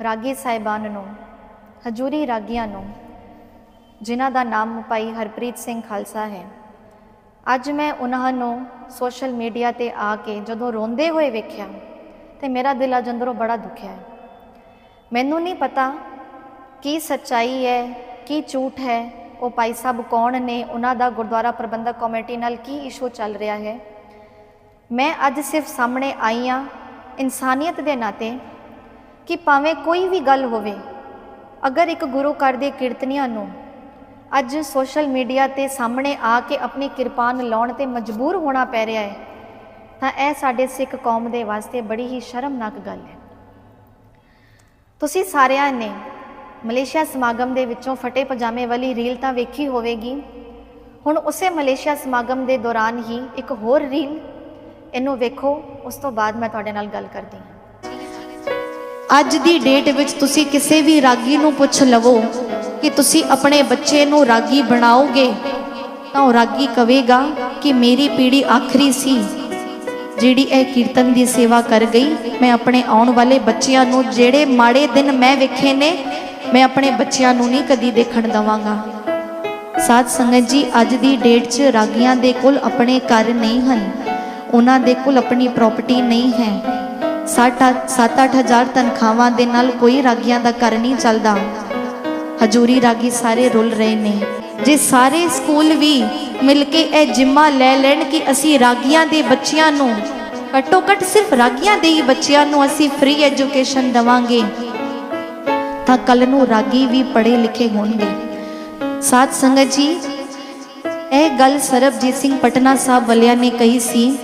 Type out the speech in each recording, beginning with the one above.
ਰਾਗੀ ਸਾਹਿਬਾਨ ਨੂੰ, ਹਜੂਰੀ ਰਾਗੀਆਂ ਨੂੰ, ਜਿਨ੍ਹਾਂ ਦਾ ਨਾਮ ਭਾਈ ਹਰਪ੍ਰੀਤ ਸਿੰਘ ਖਾਲਸਾ ਹੈ। ਅੱਜ ਮੈਂ ਉਹਨਾਂ ਨੂੰ ਸੋਸ਼ਲ ਮੀਡੀਆ ਤੇ ਆ ਕੇ ਜਦੋਂ ਰੋਂਦੇ ਹੋਏ ਵੇਖਿਆ, ਤੇ ਮੇਰਾ ਦਿਲ ਅੱਜ ਅੰਦਰੋਂ ਬੜਾ ਦੁਖਿਆ ਹੈ। ਮੈਨੂੰ ਨਹੀਂ ਪਤਾ ਕੀ ਸੱਚਾਈ ਹੈ, ਕੀ ਝੂਠ ਹੈ, ਉਹ ਭਾਈ ਸਾਹਿਬ ਕੌਣ ਨੇ ਉਹਨਾਂ ਦਾ ਗੁਰਦੁਆਰਾ ਪ੍ਰਬੰਧਕ ਕਮੇਟੀ ਨਾਲ ਕੀ ਇਸ਼ੂ ਚੱਲ ਰਿਹਾ ਹੈ। ਮੈਂ ਅੱਜ ਸਿਰਫ ਸਾਹਮਣੇ ਆਈ ਹਾਂ, ਇਨਸਾਨੀਅਤ ਦੇ ਨਾਤੇ ਕਿ ਭਾਵੇਂ ਕੋਈ ਵੀ ਗੱਲ ਹੋਵੇ, ਅਗਰ ਇੱਕ ਗੁਰੂ ਘਰ ਦੇ ਕੀਰਤਨੀਆਂ ਨੂੰ ਅੱਜ ਸੋਸ਼ਲ ਮੀਡੀਆ ਤੇ ਸਾਹਮਣੇ ਆ ਕੇ ਆਪਣੀ ਕਿਰਪਾਨ ਲਾਉਣ ਤੇ ਮਜਬੂਰ ਹੋਣਾ ਪੈ ਰਿਹਾ ਹੈ, ਤਾਂ ਇਹ ਸਾਡੇ ਸਿੱਖ ਕੌਮ ਦੇ ਵਾਸਤੇ ਬੜੀ ਹੀ ਸ਼ਰਮਨਾਕ ਗੱਲ ਹੈ। ਤੁਸੀਂ ਸਾਰਿਆਂ ਨੇ ਮਲੇਸ਼ੀਆ ਸਮਾਗਮ ਦੇ ਵਿੱਚੋਂ ਫਟੇ ਪਜਾਮੇ ਵਾਲੀ ਰੀਲ ਤਾਂ ਵੇਖੀ ਹੋਵੇਗੀ। ਹੁਣ ਉਸੇ ਮਲੇਸ਼ੀਆ ਸਮਾਗਮ ਦੇ ਦੌਰਾਨ ਹੀ ਇੱਕ ਹੋਰ ਰੀਲ ਇਹਨੂੰ ਵੇਖੋ, ਉਸ ਤੋਂ ਬਾਅਦ ਮੈਂ ਤੁਹਾਡੇ ਨਾਲ ਗੱਲ ਕਰਦੀ ਅੱਜ ਦੀ ਡੇਟ ਵਿੱਚ ਤੁਸੀਂ ਕਿਸੇ ਵੀ ਰਾਗੀ ਨੂੰ ਪੁੱਛ ਲਵੋ ਕਿ ਤੁਸੀਂ ਆਪਣੇ ਬੱਚੇ ਨੂੰ ਰਾਗੀ ਬਣਾਓਗੇ, ਤਾਂ ਉਹ ਰਾਗੀ ਕਵੇਗਾ ਕਿ ਮੇਰੀ ਪੀੜ੍ਹੀ ਆਖਰੀ ਸੀ, ਜਿਹੜੀ ਇਹ ਕੀਰਤਨ ਦੀ ਸੇਵਾ ਕਰ ਗਈ। ਮੈਂ ਆਪਣੇ ਆਉਣ ਵਾਲੇ ਬੱਚਿਆਂ ਨੂੰ ਜਿਹੜੇ ਮਾੜੇ ਦਿਨ ਮੈਂ ਵੇਖੇ ਨੇ, ਮੈਂ ਆਪਣੇ ਬੱਚਿਆਂ ਨੂੰ ਨਹੀਂ ਕਦੀ ਦੇਖਣ ਦਵਾਂਗਾ। ਸਾਧ ਸੰਗਤ ਜੀ, ਅੱਜ ਦੀ ਡੇਟ 'ਚ ਰਾਗੀਆਂ ਦੇ ਕੋਲ ਆਪਣੇ ਘਰ ਨਹੀਂ ਹਨ। ਉਹਨਾਂ ਦੇ ਕੋਲ ਆਪਣੀ ਪ੍ਰਾਪਰਟੀ ਨਹੀਂ ਹੈ। 7-8 ਹਜ਼ਾਰ ਤਨਖਾਹਾਂ ਦੇ ਨਾਲ ਕੋਈ ਰਾਗੀਆਂ ਦਾ ਘਰ ਨਹੀਂ ਚੱਲਦਾ। ਹਜੂਰੀ ਰਾਗੀ ਸਾਰੇ ਰੁੱਲ ਰਹੇ ਨੇ। ਜੇ ਸਾਰੇ ਸਕੂਲ ਵੀ ਮਿਲ ਕੇ ਇਹ ਜਿੰਮਾ ਲੈ ਲੈਣ ਕਿ ਅਸੀਂ ਰਾਗੀਆਂ ਦੇ ਬੱਚਿਆਂ ਨੂੰ ਘੱਟੋ ਘੱਟ ਸਿਰਫ ਰਾਗੀਆਂ ਦੇ ਹੀ ਬੱਚਿਆਂ ਨੂੰ ਅਸੀਂ ਫ੍ਰੀ ਐਜੂਕੇਸ਼ਨ ਦਵਾਂਗੇ, ਤਾਂ ਕੱਲ ਨੂੰ ਰਾਗੀ ਵੀ ਪੜ੍ਹੇ ਲਿਖੇ ਹੋਣਗੇ। ਸਾਧ ਸੰਗਤ ਜੀ, ਇਹ ਗੱਲ ਸਰਬਜੀਤ ਸਿੰਘ ਪਟਨਾ ਸਾਹਿਬ ਵਾਲਿਆਂ ਨੇ ਕਹੀ ਸੀ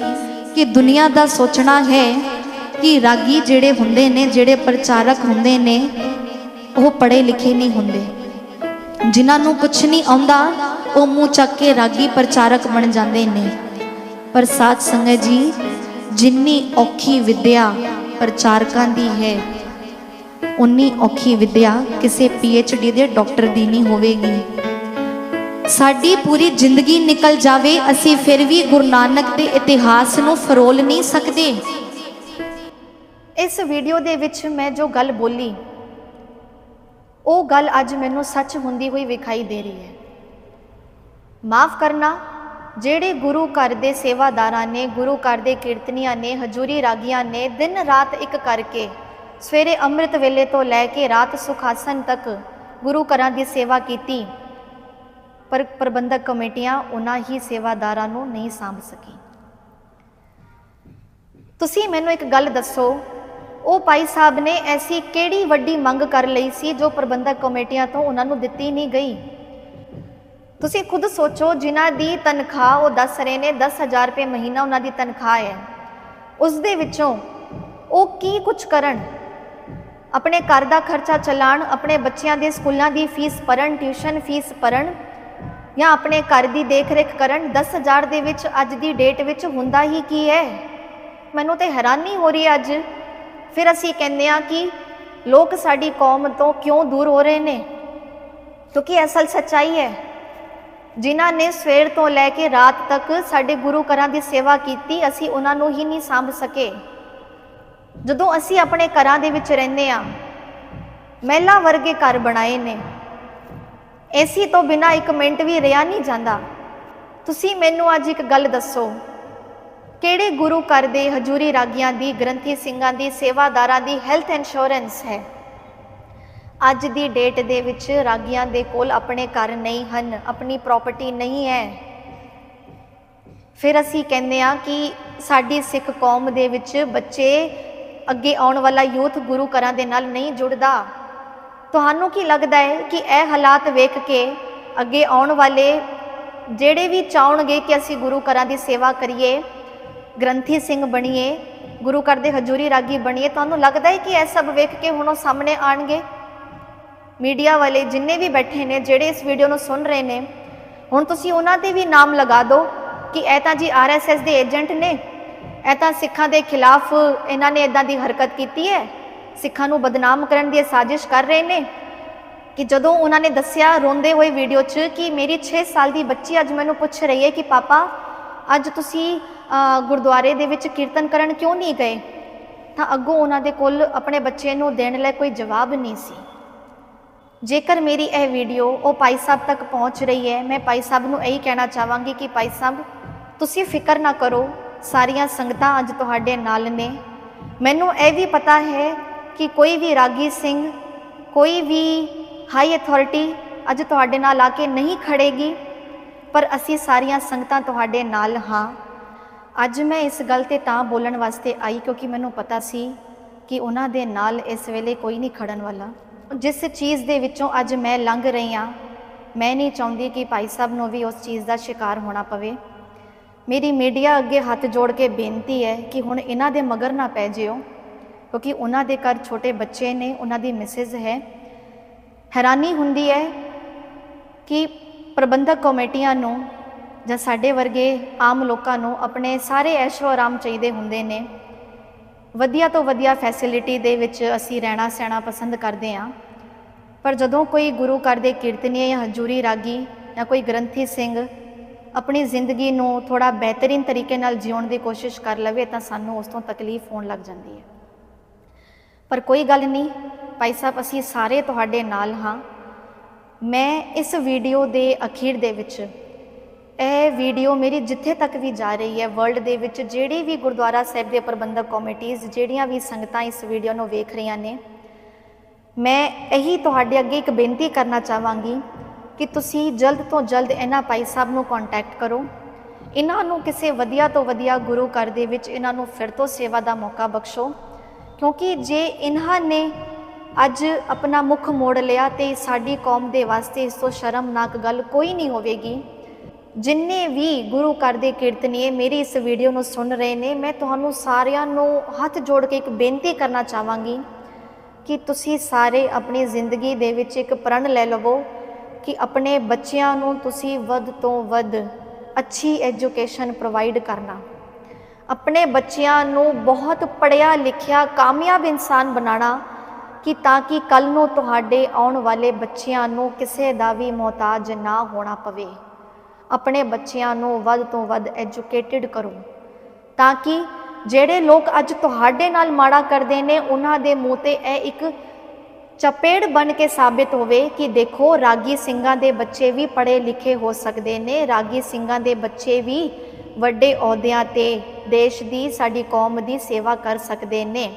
ਕਿ ਦੁਨੀਆ ਦਾ ਸੋਚਣਾ ਹੈ ਕਿ ਰਾਗੀ ਜਿਹੜੇ ਹੁੰਦੇ ਨੇ, ਜਿਹੜੇ ਪ੍ਰਚਾਰਕ ਹੁੰਦੇ ਨੇ, ਉਹ ਪੜ੍ਹੇ ਲਿਖੇ ਨਹੀਂ ਹੁੰਦੇ। ਜਿਨ੍ਹਾਂ ਨੂੰ ਕੁਝ ਨਹੀਂ ਆਉਂਦਾ, ਉਹ ਮੂੰਹ ਚੱਕ ਕੇ ਰਾਗੀ ਪ੍ਰਚਾਰਕ ਬਣ ਜਾਂਦੇ ਨੇ। ਪਰ ਸਾਧ ਸੰਗਤ ਜੀ, ਜਿੰਨੀ ਔਖੀ ਵਿਦਿਆ ਪ੍ਰਚਾਰਕਾਂ ਦੀ ਹੈ, ਉਨੀ ਔਖੀ ਵਿਦਿਆ ਕਿਸੇ ਡੀ ਦੇ ਡਾਕਟਰ ਦੀ ਨਹੀਂ ਹੋਵੇਗੀ। ਸਾਡੀ ਪੂਰੀ ਜ਼ਿੰਦਗੀ ਨਿਕਲ ਜਾਵੇ, ਅਸੀਂ ਫਿਰ ਵੀ ਗੁਰੂ ਨਾਨਕ ਦੇ ਇਤਿਹਾਸ ਨੂੰ ਫਰੋਲ ਨਹੀਂ ਸਕਦੇ। ਇਸ ਵੀਡੀਓ ਦੇ ਵਿੱਚ ਮੈਂ ਜੋ ਗੱਲ ਬੋਲੀ, ਉਹ ਗੱਲ ਅੱਜ ਮੈਨੂੰ ਸੱਚ ਹੁੰਦੀ ਹੋਈ ਵਿਖਾਈ ਦੇ ਰਹੀ ਹੈ। ਮਾਫ ਕਰਨਾ, ਜਿਹੜੇ ਗੁਰੂ ਘਰ ਦੇ ਸੇਵਾਦਾਰਾਂ ਨੇ, ਗੁਰੂ ਘਰ ਦੇ ਕੀਰਤਨੀਆਂ ਨੇ, ਹਜੂਰੀ ਰਾਗੀਆਂ ਨੇ ਦਿਨ ਰਾਤ ਇੱਕ ਕਰਕੇ ਸਵੇਰੇ ਅੰਮ੍ਰਿਤ ਵੇਲੇ ਤੋਂ ਲੈ ਕੇ ਰਾਤ ਸੁਖਾਸਨ ਤੱਕ ਗੁਰੂ ਘਰਾਂ ਦੀ ਸੇਵਾ ਕੀਤੀ, ਪਰ ਪ੍ਰਬੰਧਕ ਕਮੇਟੀਆਂ ਉਹਨਾਂ ਹੀ ਸੇਵਾਦਾਰਾਂ ਨੂੰ ਨਹੀਂ ਸਾਂਭ ਸਕੀ ਤੁਸੀਂ ਮੈਨੂੰ ਇੱਕ ਗੱਲ ਦੱਸੋ ਉਹ ਭਾਈ ਸਾਹਿਬ ਨੇ ਐਸੀ ਕਿਹੜੀ ਵੱਡੀ ਮੰਗ ਕਰ ਲਈ ਸੀ ਜੋ ਪ੍ਰਬੰਧਕ ਕਮੇਟੀਆਂ ਤੋਂ ਉਹਨਾਂ ਨੂੰ ਦਿੱਤੀ ਨਹੀਂ ਗਈ? ਤੁਸੀਂ ਖੁਦ ਸੋਚੋ, ਜਿਨ੍ਹਾਂ ਦੀ ਤਨਖਾਹ, ਉਹ ਦੱਸ ਰਹੇ ਨੇ 10000 ਰੁਪਏ ਮਹੀਨਾ ਉਹਨਾਂ ਦੀ ਤਨਖਾਹ ਹੈ। ਉਸ ਦੇ ਵਿੱਚੋਂ ਉਹ ਕੀ ਕੁਝ ਕਰਨ? ਆਪਣੇ ਘਰ ਦਾ ਖਰਚਾ ਚਲਾਉਣ, ਆਪਣੇ ਬੱਚਿਆਂ ਦੇ ਸਕੂਲਾਂ ਦੀ ਫੀਸ ਭਰਨ, ਟਿਊਸ਼ਨ ਫੀਸ ਭਰਨ ਜਾਂ ਆਪਣੇ ਘਰ ਦੀ ਦੇਖ-ਰੇਖ ਕਰਨ 10000 ਦੇ ਵਿੱਚ ਅੱਜ ਦੀ ਡੇਟ ਵਿੱਚ ਹੁੰਦਾ ਹੀ ਕੀ ਹੈ? ਮੈਨੂੰ ਤੇ ਹੈਰਾਨੀ ਹੋ ਰਹੀ ਹੈ ਅੱਜ। ਫਿਰ ਅਸੀਂ ਕਹਿੰਦੇ ਆ ਕਿ ਲੋਕ ਸਾਡੀ ਕੌਮ ਤੋਂ ਕਿਉਂ ਦੂਰ ਹੋ ਰਹੇ ਨੇ? ਕਿਉਂਕਿ ਅਸਲ ਸੱਚਾਈ ਹੈ। ਜਿਨ੍ਹਾਂ ਨੇ ਸਵੇਰ ਤੋਂ ਲੈ ਕੇ ਰਾਤ ਤੱਕ ਸਾਡੇ ਗੁਰੂ ਘਰਾਂ ਦੀ ਸੇਵਾ ਕੀਤੀ, ਅਸੀਂ ਉਹਨਾਂ ਨੂੰ ਹੀ ਨਹੀਂ ਸਾਂਭ ਸਕੇ। ਜਦੋਂ ਅਸੀਂ ਆਪਣੇ ਘਰਾਂ ਦੇ ਵਿੱਚ ਰਹਿੰਦੇ ਆ ਮਹਿਲਾ ਵਰਗੇ ਘਰ ਬਣਾਏ ਨੇ। ਏਸੀ ਤੋਂ ਬਿਨਾ ਇੱਕ ਮਿੰਟ ਵੀ ਰਿਹਾ ਨਹੀਂ ਜਾਂਦਾ। ਤੁਸੀਂ ਮੈਨੂੰ ਅੱਜ ਇੱਕ ਗੱਲ ਦੱਸੋ। ਕਿਹੜੇ ਗੁਰੂ ਘਰ ਦੇ ਹਜੂਰੀ ਰਾਗੀਆਂ ਦੀ ਗ੍ਰੰਥੀ ਸਿੰਘਾਂ ਦੀ ਸੇਵਾਦਾਰਾਂ ਦੀ ਹੈਲਥ ਇੰਸ਼ੋਰੈਂਸ ਹੈ? ਅੱਜ ਦੀ ਡੇਟ ਦੇ ਵਿੱਚ ਰਾਗੀਆਂ ਦੇ ਕੋਲ ਆਪਣੇ ਘਰ ਨਹੀਂ ਹਨ, ਆਪਣੀ ਪ੍ਰਾਪਰਟੀ ਨਹੀਂ ਹੈ। ਫਿਰ ਅਸੀਂ ਕਹਿੰਦੇ ਆ ਕਿ ਸਾਡੀ ਸਿੱਖ ਕੌਮ ਦੇ ਵਿੱਚ ਬੱਚੇ ਅੱਗੇ ਆਉਣ ਵਾਲਾ ਯੂਥ ਗੁਰੂ ਘਰਾਂ ਦੇ ਨਾਲ ਨਹੀਂ ਜੁੜਦਾ। ਤੁਹਾਨੂੰ ਕੀ ਲੱਗਦਾ ਹੈ ਕਿ ਇਹ ਹਾਲਾਤ ਵੇਖ ਕੇ ਅੱਗੇ ਆਉਣ ਵਾਲੇ ਜਿਹੜੇ ਵੀ ਚਾਹਣਗੇ ਕਿ ਅਸੀਂ ਗੁਰੂ ਘਰਾਂ ਦੀ ਸੇਵਾ ਕਰੀਏ ਗ੍ਰੰਥੀ ਸਿੰਘ ਬਣੀਏ, ਗੁਰੂ ਘਰ ਦੇ ਹਜੂਰੀ ਰਾਗੀ ਬਣੀਏ, ਤੁਹਾਨੂੰ ਲੱਗਦਾ ਹੈ ਕਿ ਇਹ ਸਭ ਵੇਖ ਕੇ ਹੁਣ ਉਹ ਸਾਹਮਣੇ ਆਣਗੇ ਮੀਡੀਆ ਵਾਲੇ ਜਿੰਨੇ ਵੀ ਬੈਠੇ ਨੇ, ਜਿਹੜੇ ਇਸ ਵੀਡੀਓ ਨੂੰ ਸੁਣ ਰਹੇ ਨੇ, ਹੁਣ ਤੁਸੀਂ ਉਹਨਾਂ ਦੇ ਵੀ ਨਾਮ ਲਗਾ ਦਿਓ ਕਿ ਇਹ ਤਾਂ ਜੀ ਆਰਐਸਐਸ ਦੇ ਏਜੰਟ ਨੇ। ਇਹ ਤਾਂ ਸਿੱਖਾਂ ਦੇ ਖਿਲਾਫ ਇਹਨਾਂ ਨੇ ਇਦਾਂ ਦੀ ਹਰਕਤ ਕੀਤੀ ਹੈ। ਸਿੱਖਾਂ ਨੂੰ ਬਦਨਾਮ ਕਰਨ ਦੀ ਸਾਜ਼ਿਸ਼ ਕਰ ਰਹੇ ਨੇ। ਕਿ ਜਦੋਂ ਉਹਨਾਂ ਨੇ ਦੱਸਿਆ ਰੋਂਦੇ ਹੋਏ ਵੀਡੀਓ 'ਚ ਕਿ ਮੇਰੀ 6 ਸਾਲ ਦੀ ਬੱਚੀ ਅੱਜ ਮੈਨੂੰ ਪੁੱਛ ਰਹੀ ਹੈ ਕਿ ਪਾਪਾ, ਅੱਜ ਤੁਸੀਂ ਗੁਰਦੁਆਰੇ ਦੇ ਵਿੱਚ ਕੀਰਤਨ ਕਰਨ ਕਿਉਂ ਨਹੀਂ ਗਏ? ਤਾਂ ਅੱਗੋਂ ਉਹਨਾਂ ਦੇ ਕੋਲ ਆਪਣੇ ਬੱਚੇ ਨੂੰ ਦੇਣ ਲਈ ਕੋਈ ਜਵਾਬ ਨਹੀਂ ਸੀ। ਜੇਕਰ ਮੇਰੀ ਇਹ ਵੀਡੀਓ ਉਹ ਭਾਈ ਸਾਹਿਬ ਤੱਕ ਪਹੁੰਚ ਰਹੀ ਹੈ, ਮੈਂ ਭਾਈ ਸਾਹਿਬ ਨੂੰ ਇਹੀ ਕਹਿਣਾ ਚਾਹਾਂਗੀ ਕਿ ਭਾਈ ਸਾਹਿਬ, ਤੁਸੀਂ ਫਿਕਰ ਨਾ ਕਰੋ, ਸਾਰੀਆਂ ਸੰਗਤਾਂ ਅੱਜ ਤੁਹਾਡੇ ਨਾਲ ਨੇ। ਮੈਨੂੰ ਇਹ ਵੀ ਪਤਾ ਹੈ ਕਿ ਕੋਈ ਵੀ ਰਾਗੀ ਸਿੰਘ, ਕੋਈ ਵੀ ਹਾਈ ਅਥਾਰਟੀ ਅੱਜ ਤੁਹਾਡੇ ਨਾਲ ਆ ਕੇ ਨਹੀਂ ਖੜੇਗੀ, ਪਰ ਅਸੀਂ ਸਾਰੀਆਂ ਸੰਗਤਾਂ ਤੁਹਾਡੇ ਨਾਲ ਹਾਂ। ਅੱਜ ਮੈਂ ਇਸ ਗੱਲ ਤੇ ਤਾਂ ਬੋਲਣ ਵਾਸਤੇ ਆਈ ਕਿਉਂਕਿ ਮੈਨੂੰ ਪਤਾ ਸੀ ਕਿ ਉਹਨਾਂ ਦੇ ਨਾਲ ਇਸ ਵੇਲੇ ਕੋਈ ਨਹੀਂ ਖੜਨ ਵਾਲਾ। ਜਿਸ ਚੀਜ਼ ਦੇ ਵਿੱਚੋਂ ਅੱਜ ਮੈਂ ਲੰਘ ਰਹੀ ਹਾਂ, ਮੈਂ ਨਹੀਂ ਚਾਹੁੰਦੀ ਕਿ ਭਾਈ ਸਾਹਿਬ ਨੂੰ ਵੀ ਉਸ ਚੀਜ਼ ਦਾ ਸ਼ਿਕਾਰ ਹੋਣਾ ਪਵੇ। ਮੇਰੀ ਮੀਡੀਆ ਅੱਗੇ ਹੱਥ ਜੋੜ ਕੇ ਬੇਨਤੀ ਹੈ ਕਿ ਹੁਣ ਇਹਨਾਂ ਦੇ ਮਗਰ ਨਾ ਪੈ ਜਿਓ, ਕਿਉਂਕਿ ਉਹਨਾਂ ਦੇ ਘਰ ਛੋਟੇ ਬੱਚੇ ਨੇ, ਉਹਨਾਂ ਦੀ ਮਿਸਿਸ ਹੈ। ਹੈਰਾਨੀ ਹੁੰਦੀ ਹੈ ਕਿ ਪ੍ਰਬੰਧਕ ਕਮੇਟੀਆਂ ਨੂੰ ਜਾਂ ਸਾਡੇ ਵਰਗੇ ਆਮ ਲੋਕਾਂ ਨੂੰ ਆਪਣੇ ਸਾਰੇ ਐਸ਼ੋ ਆਰਾਮ ਚਾਹੀਦੇ ਹੁੰਦੇ ਨੇ। ਵਧੀਆ ਤੋਂ ਵਧੀਆ ਫੈਸਿਲਿਟੀ ਦੇ ਵਿੱਚ ਅਸੀਂ ਰਹਿਣਾ ਸਹਿਣਾ ਪਸੰਦ ਕਰਦੇ ਹਾਂ। ਪਰ ਜਦੋਂ ਕੋਈ ਗੁਰੂ ਘਰ ਦੇ ਕੀਰਤਨੀਏ ਜਾਂ ਹਜੂਰੀ ਰਾਗੀ ਜਾਂ ਕੋਈ ਗ੍ਰੰਥੀ ਸਿੰਘ ਆਪਣੀ ਜ਼ਿੰਦਗੀ ਨੂੰ ਥੋੜਾ ਬਿਹਤਰੀਨ ਤਰੀਕੇ ਨਾਲ ਜਿਉਣ ਦੀ ਕੋਸ਼ਿਸ਼ ਕਰ ਲਵੇ ਤਾਂ ਸਾਨੂੰ ਉਸ ਤੋਂ ਤਕਲੀਫ ਹੋਣ ਲੱਗ ਜਾਂਦੀ ਹੈ। ਪਰ ਕੋਈ ਗੱਲ ਨਹੀਂ, ਭਾਈ ਸਾਹਿਬ, ਅਸੀਂ ਸਾਰੇ ਤੁਹਾਡੇ ਨਾਲ ਹਾਂ। ਮੈਂ ਇਸ ਵੀਡੀਓ ਦੇ ਅਖੀਰ ਦੇ ਵਿੱਚ ਇਹ ਵੀਡੀਓ ਮੇਰੀ ਜਿੱਥੇ ਤੱਕ ਵੀ ਜਾ ਰਹੀ ਹੈ ਵਰਲਡ ਦੇ ਵਿੱਚ, ਜਿਹੜੀ ਵੀ ਗੁਰਦੁਆਰਾ ਸਾਹਿਬ ਦੇ ਪ੍ਰਬੰਧਕ ਕਮੇਟੀਆਂ ਜਿਹੜੀਆਂ ਵੀ ਸੰਗਤਾਂ ਇਸ ਵੀਡੀਓ ਨੂੰ ਵੇਖ ਰਹੀਆਂ ਨੇ, ਮੈਂ ਇਹੀ ਤੁਹਾਡੇ ਅੱਗੇ ਇੱਕ ਬੇਨਤੀ ਕਰਨਾ ਚਾਹਾਂਗੀ ਕਿ ਤੁਸੀਂ ਜਲਦ ਤੋਂ ਜਲਦ ਇਹਨਾਂ ਭਾਈ ਸਾਹਿਬ ਨੂੰ ਕੰਟੈਕਟ ਕਰੋ। ਇਹਨਾਂ ਨੂੰ ਕਿਸੇ ਵਧੀਆ ਤੋਂ ਵਧੀਆ ਗੁਰੂ ਘਰ ਦੇ ਵਿੱਚ ਇਹਨਾਂ ਨੂੰ ਫਿਰ ਤੋਂ ਸੇਵਾ ਦਾ ਮੌਕਾ ਬਖਸ਼ੋ, ਕਿਉਂਕਿ ਜੇ ਇਹਨਾਂ ਨੇ ਅੱਜ ਆਪਣਾ ਮੁੱਖ ਮੋੜ ਲਿਆ ਤੇ ਸਾਡੀ ਕੌਮ ਦੇ ਵਾਸਤੇ ਇਸ ਤੋਂ ਸ਼ਰਮਨਾਕ ਗੱਲ ਕੋਈ ਨਹੀਂ ਹੋਵੇਗੀ। ਜਿੰਨੇ ਵੀ ਗੁਰੂ ਘਰ ਦੇ ਕੀਰਤਨੀਏ ਮੇਰੀ ਇਸ ਵੀਡੀਓ ਨੂੰ ਸੁਣ ਰਹੇ ਨੇ, ਮੈਂ ਤੁਹਾਨੂੰ ਸਾਰਿਆਂ ਨੂੰ ਹੱਥ ਜੋੜ ਕੇ ਇੱਕ ਬੇਨਤੀ ਕਰਨਾ ਚਾਹਾਂਗੀ ਕਿ ਤੁਸੀਂ ਸਾਰੇ ਆਪਣੀ ਜ਼ਿੰਦਗੀ ਦੇ ਵਿੱਚ ਇੱਕ ਪ੍ਰਣ ਲੈ ਲਵੋ ਕਿ ਆਪਣੇ ਬੱਚਿਆਂ ਨੂੰ ਤੁਸੀਂ ਵੱਧ ਤੋਂ ਵੱਧ ਅੱਛੀ ਐਜੂਕੇਸ਼ਨ ਪ੍ਰੋਵਾਈਡ ਕਰਨਾ। ਆਪਣੇ ਬੱਚਿਆਂ ਨੂੰ ਬਹੁਤ ਪੜਿਆ ਲਿਖਿਆ ਕਾਮਯਾਬ ਇਨਸਾਨ ਬਣਾਉਣਾ ਕਿ ਤਾਂ ਕਿ ਕੱਲ ਨੂੰ ਤੁਹਾਡੇ ਆਉਣ ਵਾਲੇ ਬੱਚਿਆਂ ਨੂੰ ਕਿਸੇ ਦਾ ਵੀ ਮੁਹਤਾਜ ਨਾ ਹੋਣਾ ਪਵੇ। ਆਪਣੇ ਬੱਚਿਆਂ ਨੂੰ ਵੱਧ ਤੋਂ ਵੱਧ ਐਜੂਕੇਟਿਡ ਕਰੋ। ਤਾਂ ਕਿ ਜਿਹੜੇ ਲੋਕ ਅੱਜ ਤੁਹਾਡੇ ਨਾਲ ਮਾੜਾ ਕਰਦੇ ਨੇ, ਉਹਨਾਂ ਦੇ ਮੂੰਹ ਤੇ ਇਹ ਇੱਕ ਚਪੇੜ ਬਣ ਕੇ ਸਾਬਿਤ ਹੋਵੇ ਕਿ ਦੇਖੋ, ਰਾਗੀ ਸਿੰਘਾਂ ਦੇ ਬੱਚੇ ਵੀ ਪੜ੍ਹੇ ਲਿਖੇ ਹੋ ਸਕਦੇ ਨੇ, ਰਾਗੀ ਸਿੰਘਾਂ ਦੇ ਬੱਚੇ ਵੀ ਵੱਡੇ ਅਹੁਦਿਆਂ ਤੇ ਦੇਸ਼ ਦੀ, ਸਾਡੀ ਕੌਮ ਦੀ ਸੇਵਾ ਕਰ ਸਕਦੇ ਨੇ।